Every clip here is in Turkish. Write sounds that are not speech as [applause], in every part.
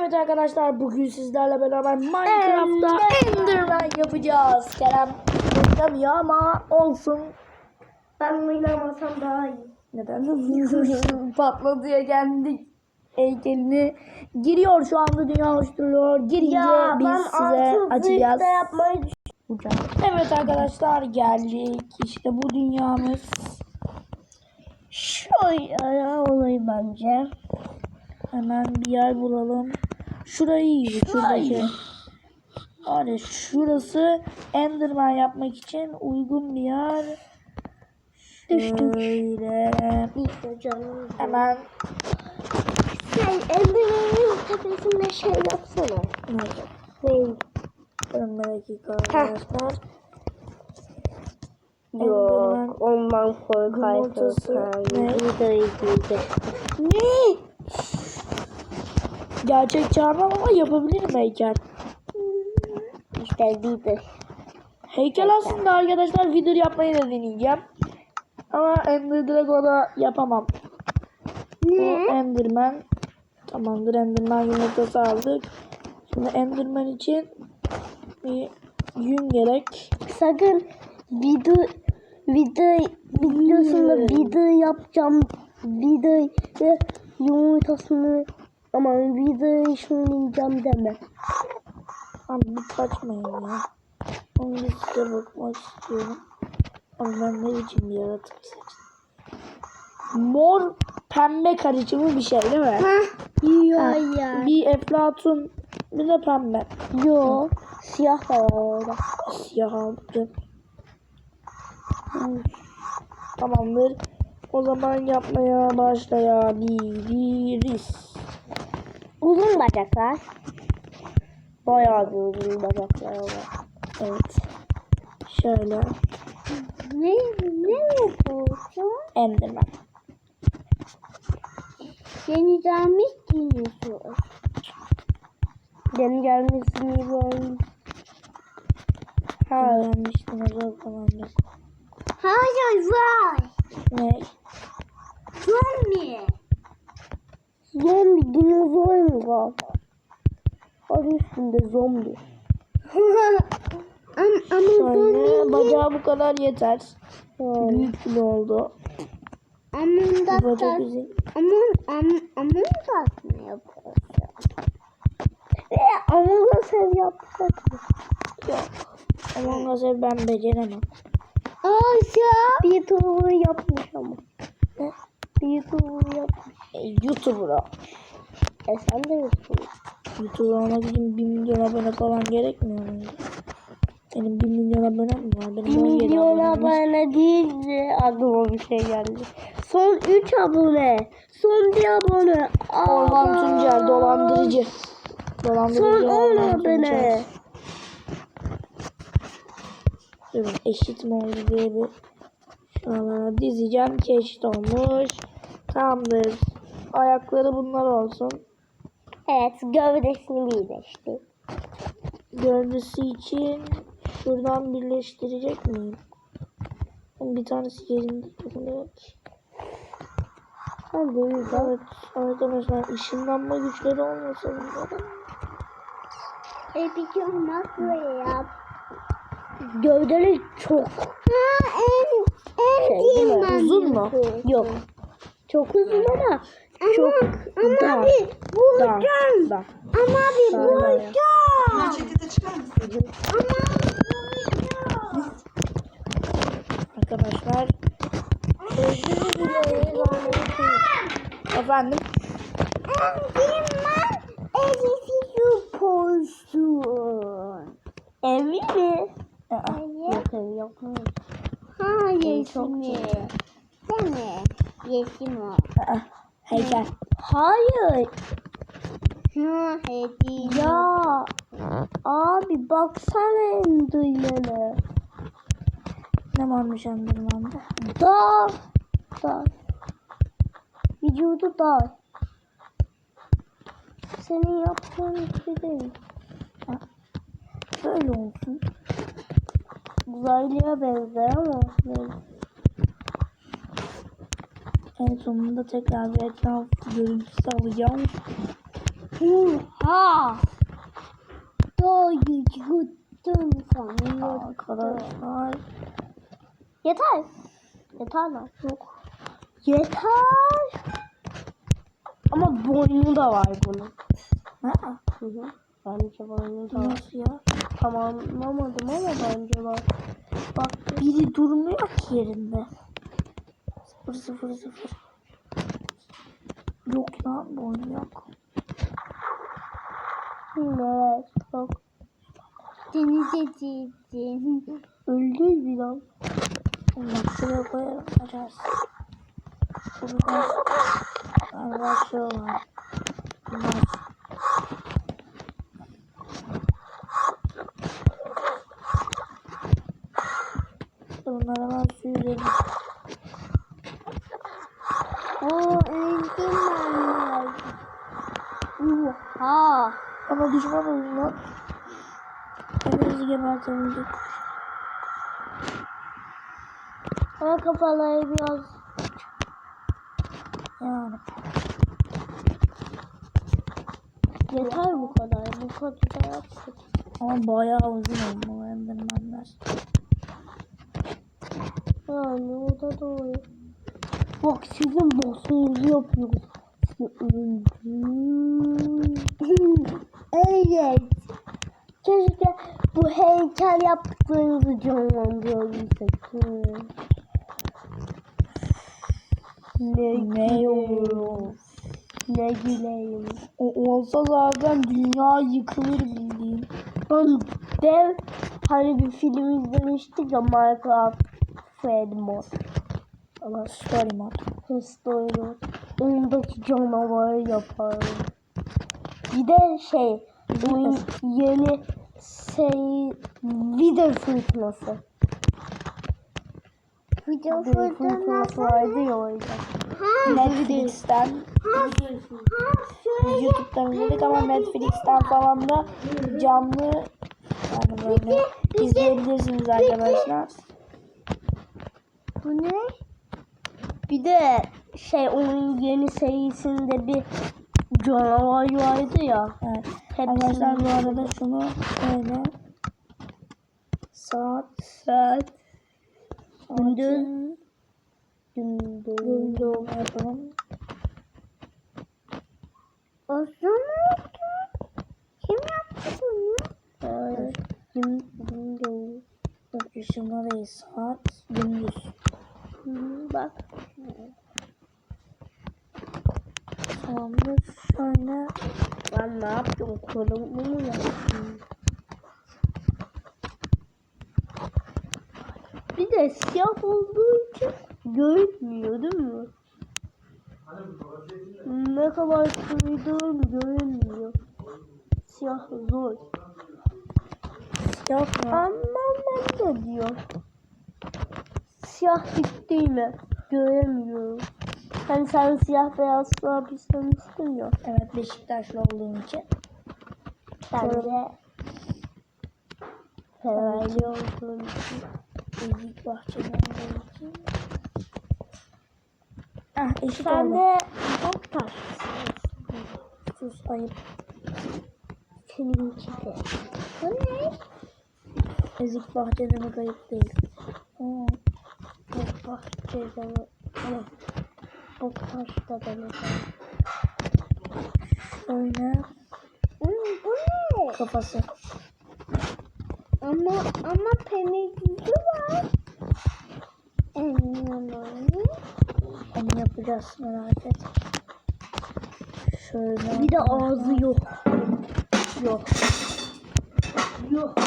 Evet arkadaşlar bugün sizlerle beraber Minecraft'ta Enderman yapacağız. Kerem oynamıyor ama olsun. Ben oynamasam daha iyi. Neden? [laughs] [laughs] Patladı ya kendi heykelini giriyor şu anda dünya oluşturuyor. Girince Ya biz size açacağız. yapmayı. Evet arkadaşlar geldik. İşte bu dünyamız. Şöyle olayı bence. Hemen bir yer bulalım. Şurayı iyi. Şuradaki. Hani şurası Enderman yapmak için uygun bir yer. Düştük. Şöyle. Hemen Sen Enderman'in tepesinde şey yapsana. ne? Ne? Durun bir dakika arkadaşlar. Yok. Ondan korkarsın. ne? Ne? Gerçek çağırmam ama yapabilirim heykel. İşte video. Heykel aslında arkadaşlar video yapmayı da deneyeceğim. Ama Ender Dragon'a yapamam. Bu Enderman. Tamamdır Enderman yumurtası aldık. Şimdi Enderman için bir yün gerek. Sakın video video videosunda video yapacağım video yumurtasını ama videoyu şunlayacağım deme. Abi kaçmayın ya. Onu bir size bakmak istiyorum. Abi ben ne biçim bir yaratık seçtim. Mor pembe karışımı bir şey değil mi? Yo Ha, ya. Bir eflatun bir de pembe. Yo. Siyah da var orada. Siyah aldım. Tamamdır. O zaman yapmaya başlayabiliriz. Uzun bacaklar. Bayağı bir uzun bacaklar var. Evet. Şöyle. Ne ne yapıyorsun? Enderman. Yeni gelmiş dinliyorsun. Yeni gelmesini böyle. Ha öğrenmiştim o zaman yok. Hayır var. Ne? Zombi. Zombi dinozor mu var? Adı üstünde zombi. ama ama Şöyle bacağı bu kadar yeter. Yani. Büyük bile oldu. Aman güzel. Aman aman aman da ne yapıyorsun? E aman da sen yapsak mı? Yok. Among Us'ı ben beceremem. Ayşe. Bir tuğlu yapmış ama. Ne? Bir tuğlu yapmış. YouTuber o. E sen de yapıyorsun. YouTuber olmak için 1 milyon abone falan gerekmiyor mu? Benim 1 milyon abonem mi var? Benim Bir 17 milyon abone değil de aklıma bir şey geldi. Son 3 abone. Son 1 abone. Orhan Aa. Tuncer dolandırıcı. Dolandırıcı Son 10 Orhan Tuncer. abone. Durun eşit mi oldu diye bir şuralara dizeceğim ki eşit olmuş. Tamamdır. Ayakları bunlar olsun. Evet gövdesini birleşti. Gövdesi için şuradan birleştirecek miyim? Bir tanesi yerinde. Ben böyle Evet arkadaşlar ışınlanma güçleri olmasa bunların. E bir gün makro yap. Gövdeleri çok. Ha en en Şey, değil mi? Uzun mu? Yok. Çok uzun ama çok dar, ama bir Dar, vuracağım. dar. Ama bir Dar, dar. vuracağım. Çekete çıkar mısın? Ama vuracağım. Arkadaşlar Özür dilerim. efendim Endirmen elisi su koysun. Evi mi? Aa, Yok ev yok. Ha yeşil mi? Değil mi? Yeşil mi? Hayır. Ha hediye. Ya abi baksana Enderman'e. Ne varmış Enderman'da? Dağ. Dağ. Vücudu dağ. Senin yaptığın gibi değil. Böyle olsun. Uzaylıya benzer ama böyle. En sonunda tekrar bir etraf görüntüsü alacağım. Oha. Doğru yuttum sanıyordum. Arkadaşlar. Yeter. Yeter lan. Yok. Yeter. Ama boynu da var bunun. Ha, Hı hı. Bence boynu da var. nasıl ya? Tamamlamadım ama bence var. Bak biri durmuyor ki yerinde. Sıfır sıfır sıfır. Yok lan boynu yok. Evet. Bak. Denize girdin. Öldü bir lan. Bak şuraya koyalım açarız. Şurada arkadaşlar Bunlar Bunlara ben su yüzelim. Ama düşman oldu lan. Hepimizi gebertebildik. Ama kafaları biraz Yani. yeter bu kadar. Bu kadar yaptık. Ama bayağı uzun oldu bu Enderman'ler. Yani o da doğru. Bak sizin boss'unuzu yapıyoruz. Öldüm. Evet. Keşke bu heykel yaptıklarınızı canlandırabilsek. Ne, Ne olur. ne güleyim. O olsa zaten dünya yıkılır bildiğin. Ben dev hani bir film izlemiştik ya Minecraft Fedmore. Allah story mod. Hıstoydu. Ondaki canavarı yaparım. Bir de şey oyun yeni şey video fırtınası. Video fırtınası vardı ya orada. Netflix'ten YouTube'dan izledik ama Netflix'ten falan da canlı yani böyle izleyebilirsiniz arkadaşlar. Bu ne? Bir de şey onun yeni serisinde bir canavar vardı ya. Evet. Hepsini- Arkadaşlar bu arada şunu böyle saat Saat. Gündüz Gündüz. Gündüz. gün yapalım. Aslında kim yaptı bunu? Hayır. Kim, gündüz. Işınma değil saat gündüz. Hı, bak. Tamamdır. Şöyle Ben ne yaptım? Kolumu mu yaptım? Bir de siyah olduğu için görünmüyor değil mi? Ne kadar koyduğum görünmüyor. Siyah zor. siyah? Anlamam da diyor. Siyah hiç değil mi? Göremiyorum. Hani sen siyah beyaz sanmıştın ya. Evet Beşiktaşlı olduğum için. Bence Fenerli olduğum için. İlk bahçeden geldim. Ah eşit Sen oldu. de çok taş. Sus ayıp. Seninki de. Bu ne? Ezik bahçe demek ayıp değil. Oo, Bu bahçede mi? Bu taşta da ne? şöyle Hmm, bu ne? kafası. Ama ama penekli var. Anlamadım. Onu yapacağız merak et. Şöyle. Bir de ağzı yok. Yok. Yok.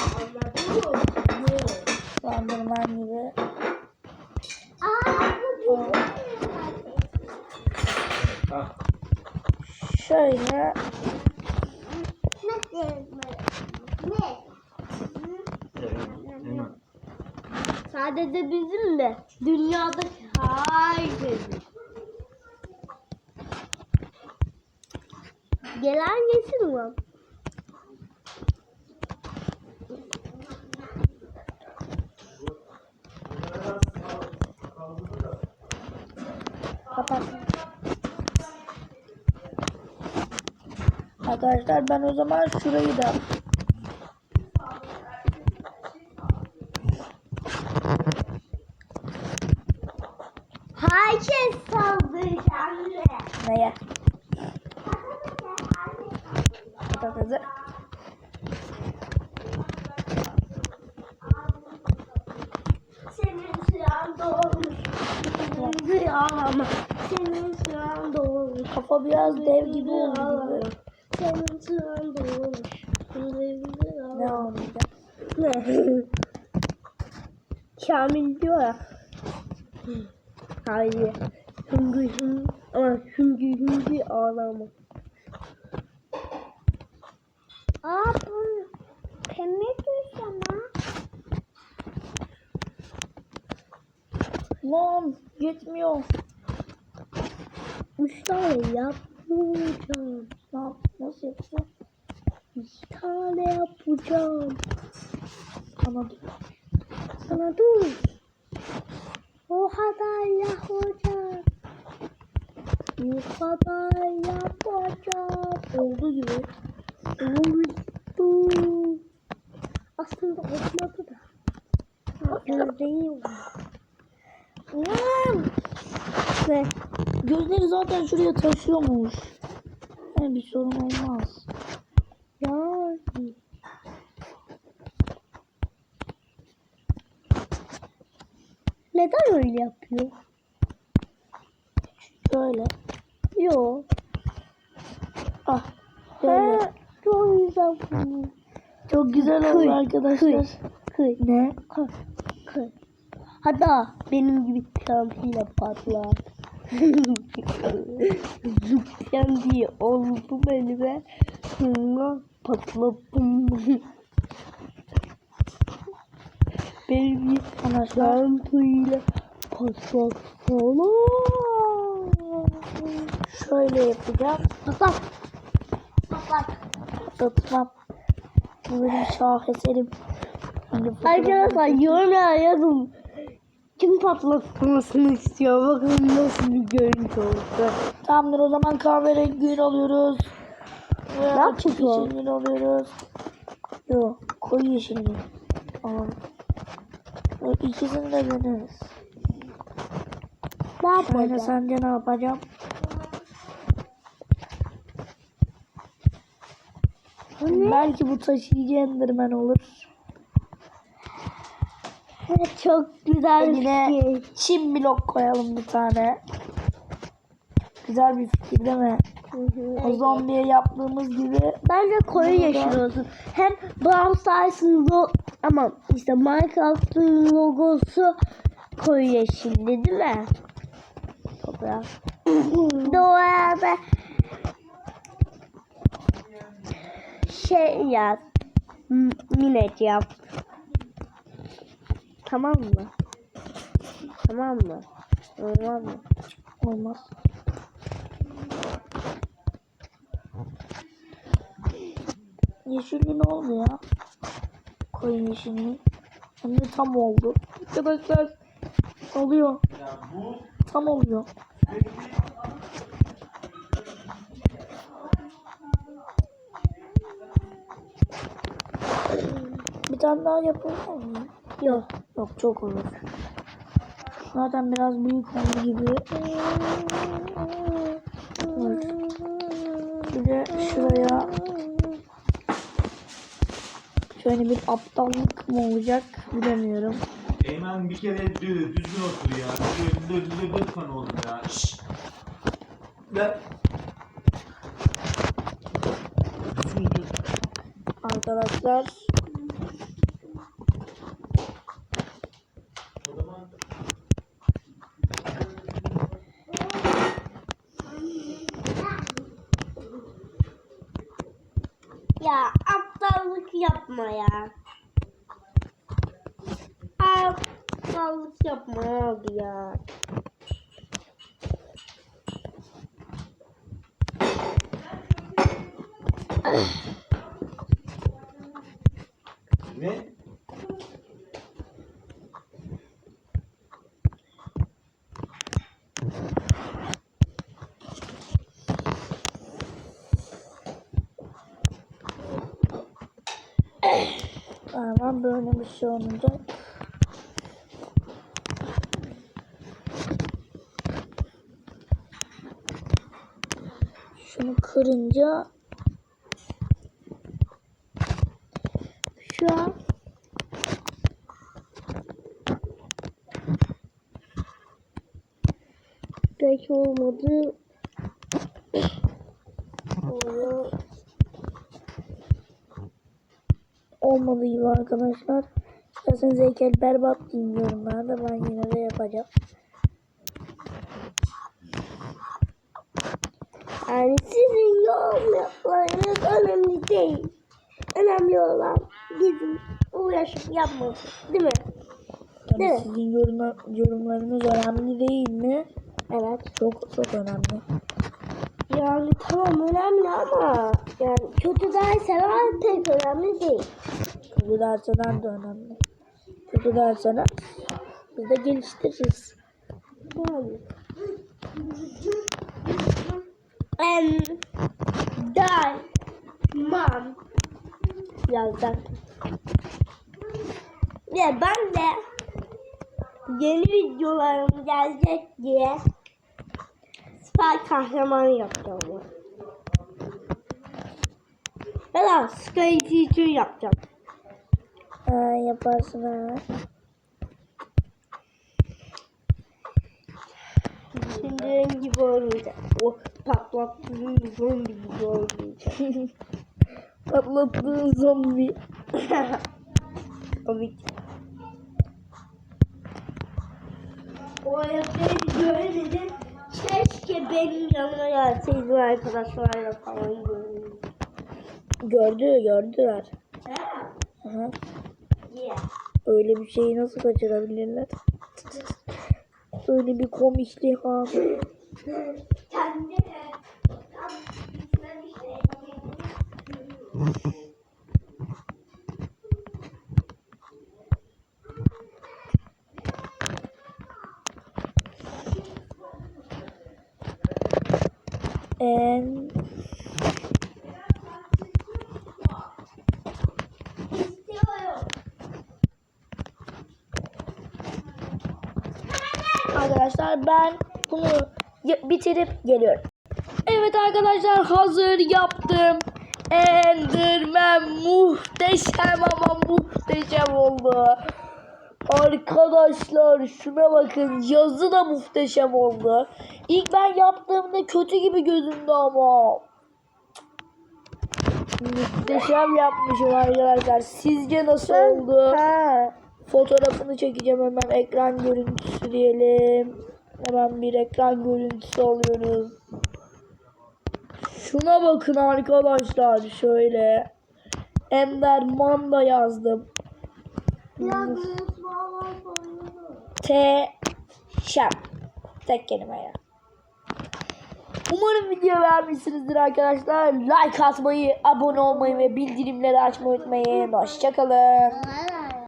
Slenderman gibi. Şöyle Sadece bizim de dünyada herkesin. Gelen yesin mi? kapat. Arkadaşlar ben o zaman şurayı da Herkes saldıracak anne. neye? Patatesi. Senin sıran doğmuş. Senin sıran doğmuş. Kafa biraz dev gibi oldu Senin sıran doğmuş. Ne olacak? Ne? Kamil diyor ya. Hayır. Hüngü hüngü. Ama hüngü hüngü ağlama. Aa bu pembe göz ama. Lan yetmiyor. Üç tane yapmayacağım. Yap? Nasıl yapacağım? Bir tane yapacağım. Anladım. Sana dur. O kadar yapacağım. Bu kadar yapacağım. Oldu gibi. Oldu. Aslında olmadı da. Gözlerim var. Lan. Ne? Gözleri zaten şuraya taşıyormuş. Yani bir sorun olmaz. Yani. Neden öyle yapıyor? Şöyle. Yok. Ah. Böyle. Ha, çok güzel bu. Çok güzel oldu arkadaşlar. Kıy. Ne? Kıy. Hatta benim gibi trample patlar. Zıplayan diye oldu elime. Sonra patladım. benim Arkadaşlar trample patlatsana. şöyle yapacağım. Patlat. Patlat. Patlatmam. Bu benim şaheserim. Arkadaşlar yorumlara yazın. Kim patlatmasını istiyor? Bakın nasıl bir görüntü oldu. Tamamdır o zaman kahverengi gün alıyoruz. Ne açık yapacağız? yeşil gün alıyoruz. Yok koyu yeşil gün. Alalım. Yok, İkisini de deneriz. Ne Şöyle yapacağız? sence ne yapacağım? Belki bu taşıyıcı enderman olur. Çok güzel bir şey. çim blok koyalım bir tane. Güzel bir fikir değil mi? O zombiye yaptığımız gibi Bence koyu yeşil olsun. Hem Brawl Stars'ın lo ama işte Minecraft'ın logosu koyu yeşilli değil mi? Toprak. [clears throat] Doğru şey yap. Minet yap. Tamam mı? Tamam mı? Olmaz mı? olmaz. Yeşilli ne oldu ya? Koyun yeşilli. Hem de tam oldu. Arkadaşlar oluyor. Tam oluyor. Bir tane daha yapalım mı? Yok. Yok çok olur. Zaten biraz büyük oldu gibi. Evet. Bir de şuraya şöyle bir aptallık mı olacak bilemiyorum. Eymen bir kere dü- düzgün otur ya. Dü- dü- dü- Lütfen oğlum ya. Şşş. Otur. Arkadaşlar Ya aptallık yapma ya. Aptallık yapma abi ya. ne? [laughs] Hemen böyle bir şey olunca. Şunu kırınca Şu an pek olmadı. Oluyor. Olmadı gibi arkadaşlar. İsterseniz heykel berbat diyeyim yorumlarda. Ben yine de yapacağım. Yani sizin yorum yapmanız önemli değil. Önemli olan bizim uğraşıp yapmamız. Değil mi? Tabii Değil mi? sizin yorumlar, yorumlarınız önemli değil mi? Evet. Çok çok önemli. Yani tamam önemli ama yani kötü derseler pek önemli değil. Kötü dersler de önemli. Kötü dersler biz de geliştiririz. Yani. Em, dal, man. Birazdan. Ve ben de yeni videolarım gelecek diye süper kahraman yapacağım. Ya da Sky Teacher yapacağım. Ha, yaparsın ha. Düşündüğüm gibi olmayacak. O patlattığım zombi gibi olmayacak. [laughs] Patlattığın zombi. Komik. [laughs] O beni görmedin. Keşke benim yanıma gelseydin arkadaşlarla falan görürdüm. Gördü, gördüler. Aha. Yeah. Öyle bir şeyi nasıl kaçırabilirler? Öyle bir komiklik ha. Kendi de tam üstüne bir şey En istiyorum. Arkadaşlar ben bunu bitirip geliyorum. Evet arkadaşlar hazır yaptım. Enderman muhteşem ama muhteşem oldu. Arkadaşlar şuna bakın yazı da muhteşem oldu. İlk ben yaptığımda kötü gibi gözümdü ama. Muhteşem yapmışım arkadaşlar. Sizce nasıl oldu? Fotoğrafını çekeceğim hemen ekran görüntüsü diyelim. Hemen bir ekran görüntüsü alıyoruz. Şuna bakın arkadaşlar şöyle. Enderman da yazdım. T şem. Tek kelime ya. Umarım video beğenmişsinizdir arkadaşlar. Like atmayı, abone olmayı ve bildirimleri açmayı unutmayın. Hoşçakalın.